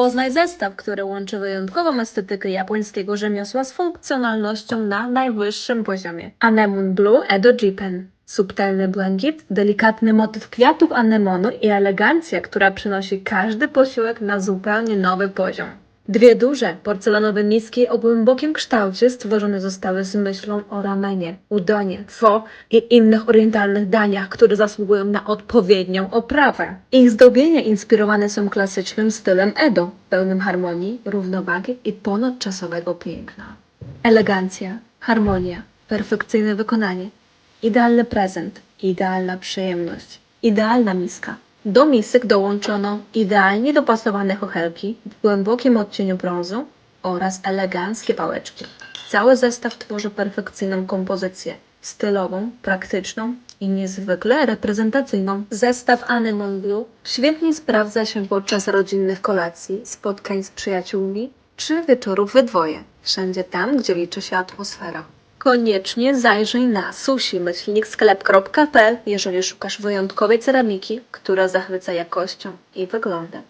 Poznaj zestaw, który łączy wyjątkową estetykę japońskiego rzemiosła z funkcjonalnością na najwyższym poziomie. Anemone Blue Edo Jipen. Subtelny błękit, delikatny motyw kwiatów anemonu i elegancja, która przynosi każdy posiłek na zupełnie nowy poziom. Dwie duże, porcelanowe miski o głębokim kształcie stworzone zostały z myślą o ramenie, udonie, pho i innych orientalnych daniach, które zasługują na odpowiednią oprawę. Ich zdobienia inspirowane są klasycznym stylem Edo, pełnym harmonii, równowagi i ponadczasowego piękna. Elegancja, harmonia, perfekcyjne wykonanie, idealny prezent, idealna przyjemność, idealna miska. Do misek dołączono idealnie dopasowane chochelki w głębokim odcieniu brązu oraz eleganckie pałeczki. Cały zestaw tworzy perfekcyjną kompozycję, stylową, praktyczną i niezwykle reprezentacyjną. Zestaw Anemone Blue świetnie sprawdza się podczas rodzinnych kolacji, spotkań z przyjaciółmi czy wieczorów we dwoje. Wszędzie tam, gdzie liczy się atmosfera. Koniecznie zajrzyj na sushi-sklep.pl, jeżeli szukasz wyjątkowej ceramiki, która zachwyca jakością i wyglądem.